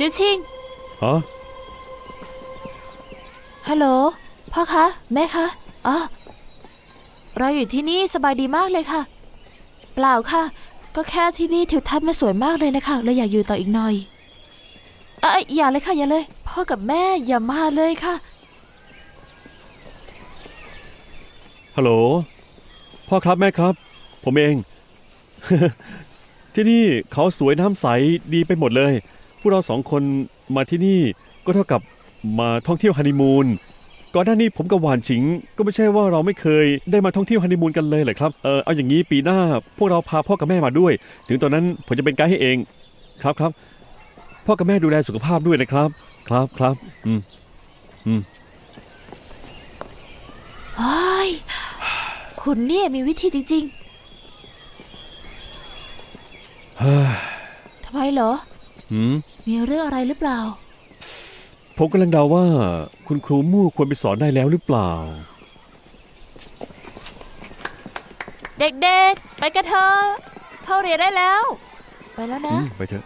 ลิวชิง ฮะฮัลโหล พ่อคะ แม่คะอ๋อเราอยู่ที่นี่สบายดีมากเลยค่ะ เปล่าค่ะ ก็แค่ที่นี่ทิวทัศน์มันสวยมากเลยนะคะเลยอยากอยู่ต่ออีกหน่อยเอ้ยอย่าเลยค่ะ อย่าเลย พ่อกับแม่อย่ามาเลยค่ะ ฮัลโหล พ่อครับแม่ครับ ผมเอง ที่นี่เขาสวยน้ำใสดีไปหมดเลยพ วกเราสองคนมาที่นี่ก็เท่ากับมาท่องเที่ยวฮันนีมูนก่อนหน้านี้ผมกับหวานฉิง ก็ไม่ใช่ว่าเราไม่เคยได้มาท่องเที่ยวฮันนีมูนกันเลยเหรอครับเออเอาอย่างนี้ปีหน้าพวกเราพาพ่อกับแม่มาด้วย ถึงตอนนั้นผมจะเป็นไกด์ให้เองครับครับพ่อกับแม่ดูแลสุขภาพด้วยนะครับ ครับครับอืมอืมโอ้ยคุณเนี่ยมีวิธีจริงเฮ้ยๆทำไมเหรอ หืมมีเรื่องอะไรหรือเปล่า ผมกำลังเดาว่า คุณครูมู่ควรไปสอนได้แล้วหรือเปล่า เด็กๆ ไปกันเถอะเข้าเรียนได้แล้ว ไปแล้วอืนะมไปเถอะ